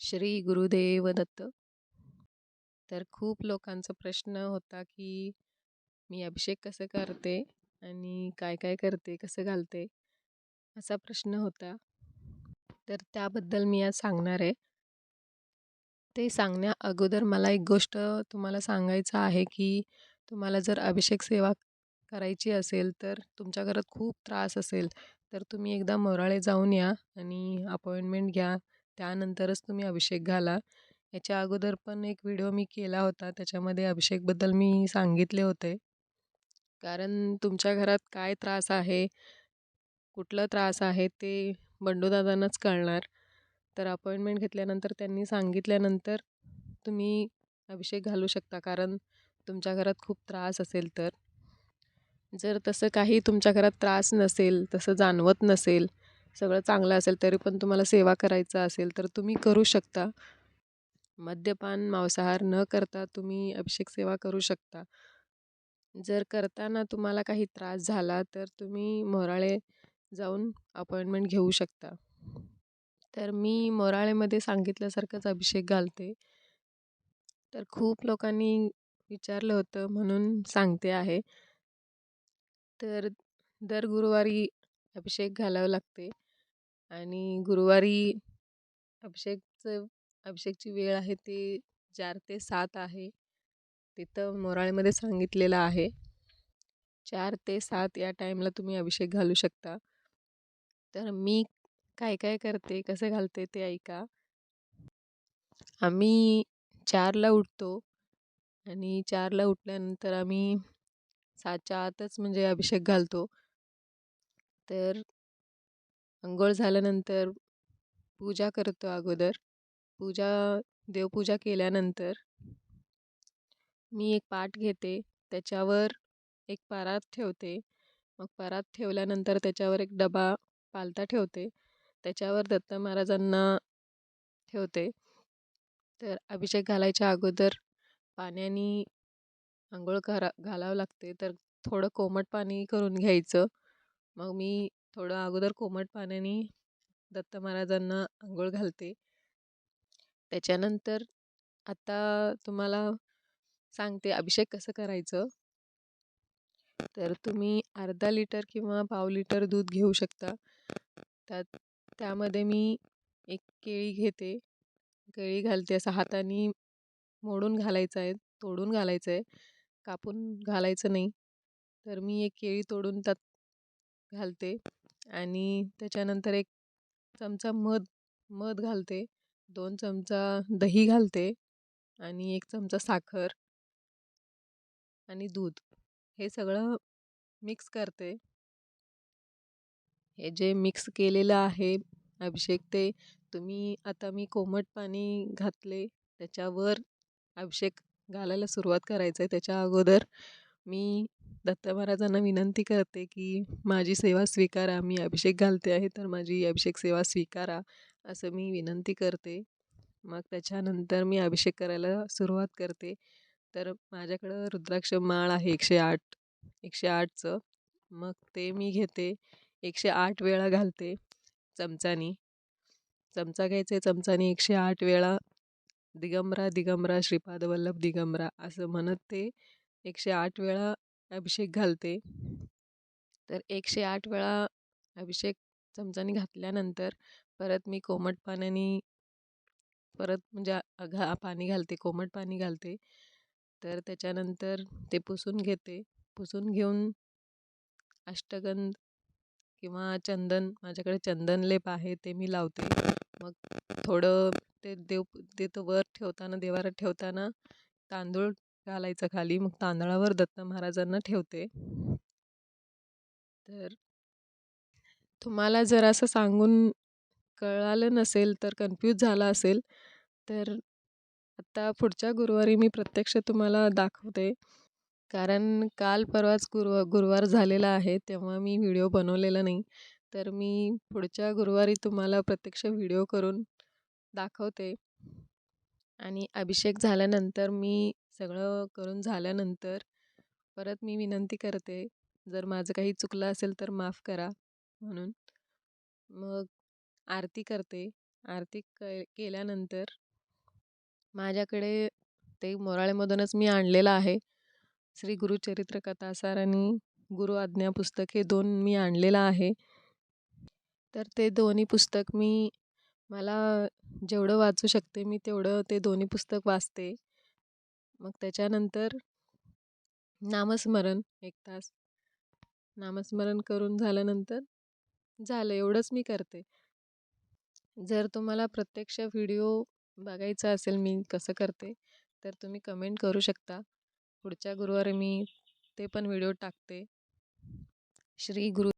श्री गुरुदेव दत्त. तर खूप लोकांचा प्रश्न होता की मी अभिषेक कसं करते आणि काय काय करते कसं घालते असा प्रश्न होता. तर त्याबद्दल मी आज सांगणार आहे. ते सांगण्या अगोदर मला एक गोष्ट तुम्हाला सांगायचं आहे की तुम्हाला जर अभिषेक सेवा करायची असेल तर तुमच्या घरात खूप त्रास असेल तर तुम्ही एकदा मोराळे जाऊन या आणि अपॉइंटमेंट घ्या. त्यानंतरच तुम्ही अभिषेक घाला. याच्या अगोदर पण एक व्हिडिओ मी केला होता. त्याच्यामध्ये अभिषेकबद्दल मी सांगितले होते. कारण तुमच्या घरात काय त्रास आहे? कुठलं त्रास आहे? ते बंडूदादांनाच कळणार. तर अपॉइंटमेंट घेतल्यानंतर त्यांनी सांगितल्यानंतर तुम्ही अभिषेक घालू शकता. कारण तुमच्या घरात खूप त्रास असेल तर. जर तसं काही तुमच्या घरात त्रास नसेल तसं जाणवत नसेल सगळं चांगलं असेल तरी पण तुम्हाला सेवा करायचा असेल तर तुम्ही करू शकता. मद्यपान मांसाहार न करता तुम्ही अभिषेक सेवा करू शकता. जर करताना तुम्हाला काही त्रास झाला तर तुम्ही मोराळे जाऊन अपॉइंटमेंट घेऊ शकता. तर मी मोराळेमध्ये सांगितल्यासारखंच अभिषेक घालते. तर खूप लोकांनी विचारलं होतं म्हणून सांगते आहे. तर दर गुरुवारी अभिषेक घालावं लागते. आणि गुरुवारी अभिषेकचं अभिषेकची वेळ आहे ती चार ते सात आहे. तिथं मोराळेमध्ये सांगितलेलं आहे. चार ते सात या टाईमला तुम्ही अभिषेक घालू शकता. तर मी काय काय करते कसं घालते ते ऐका. आम्ही चारला उठतो आणि चारला उठल्यानंतर आम्ही सातच्या आतच म्हणजे अभिषेक घालतो. तर अंघोळ झाल्यानंतर पूजा करतो अगोदर. पूजा देवपूजा केल्यानंतर मी एक पाट घेते. त्याच्यावर एक परात ठेवते. मग परात ठेवल्यानंतर त्याच्यावर एक डबा पालता ठेवते. त्याच्यावर दत्त महाराजांना ठेवते. तर अभिषेक घालायच्या अगोदर पाण्याने आंघोळ करा घालावं लागते. तर थोडं कोमट पाणी करून घ्यायचं. मग मी थोडं अगोदर कोमट पाण्याने दत्त महाराजांना आंघोळ घालते. त्याच्यानंतर आता तुम्हाला सांगते अभिषेक कसं करायचं. तर तुम्ही अर्धा लिटर किंवा पाव लिटर दूध घेऊ शकता. त्यात त्यामध्ये मी एक केळी घेते. केळी घालते असं हाताने मोडून घालायचं आहे तोडून घालायचं आहे. कापून घालायचं नाही. तर मी एक केळी तोडून त्यात घालते. आणि त्याच्यानंतर एक चमचा मध मध घालते दोन चमचा दही घालते आणि एक चमचा साखर आणि दूध. हे सगळं मिक्स करते. हे जे मिक्स केलेलं आहे अभिषेक ते तुम्ही आता मी कोमट पाणी घातले त्याच्यावर अभिषेक घालायला सुरुवात करायचं आहे त्याच्या अगोदर मी दत्त महाराजांना विनंती करते की माझी सेवा स्वीकारा मी अभिषेक घालते आहे तर माझी अभिषेक सेवा स्वीकारा असं मी विनंती करते. मग त्याच्यानंतर मी अभिषेक करायला सुरुवात करते. तर माझ्याकडं रुद्राक्ष माळ आहे एकशे आठ एकशे आठचं. मग ते मी घेते एकशे आठ वेळा घालते चमचानी. चमचा घ्यायचे चमचानी एकशे आठ वेळा दिगंबरा दिगंबरा श्रीपाद वल्लभ दिगंबरा असं म्हणत ते एकशे आठ वेळा अभिषेक घालते. तर एकशे आठ वेळा अभिषेक चमचानी घातल्यानंतर परत मी कोमट पाण्याने परत म्हणजे घा पाणी घालते कोमट पाणी घालते. तर त्याच्यानंतर ते पुसून घेते. पुसून घेऊन अष्टगंध किंवा चंदन माझ्याकडे चंदन लेप आहे ते मी लावते. मग थोडं ते देव ते तो वर ठेवताना देवारात ठेवताना तांदूळ घालायचं खाली मग तांदळावर दत्त महाराजांना ठेवते. तर तुम्हाला जर असं सांगून कळालं नसेल तर कन्फ्यूज झाला असेल तर आत्ता पुढच्या गुरुवारी मी प्रत्यक्ष तुम्हाला दाखवते. कारण काल परवाच गुरुवा गुरुवार झालेला आहे तेव्हा मी व्हिडिओ बनवलेला नाही. तर मी पुढच्या गुरुवारी तुम्हाला प्रत्यक्ष व्हिडिओ करून दाखवते. आणि अभिषेक झाल्यानंतर मी सगळं करून झाल्यानंतर परत मी विनंती करते जर माझं काही चुकलं असेल तर माफ करा म्हणून. मग आरती करते. आरती क केल्यानंतर माझ्याकडे ते मोराळेमधूनच मी आणलेलं आहे. श्री गुरुचरित्र कथासार आणि गुरु आज्ञा पुस्तक हे दोन मी आणलेलं आहे. तर ते दोन्ही पुस्तक मी मला जेवढं वाचू शकते मी तेवढं ते दोन्ही पुस्तक वाचते. मग त्याच्यानंतर नामस्मरण एक तास नामस्मरण करून झाल्यानंतर झालं एवढंच मी करते. जर तुम्हाला प्रत्यक्ष व्हिडिओ बघायचा असेल मी कसं करते तर तुम्ही कमेंट करू शकता. पुढच्या गुरुवारी मी ते पण व्हिडिओ टाकते. श्री गुरु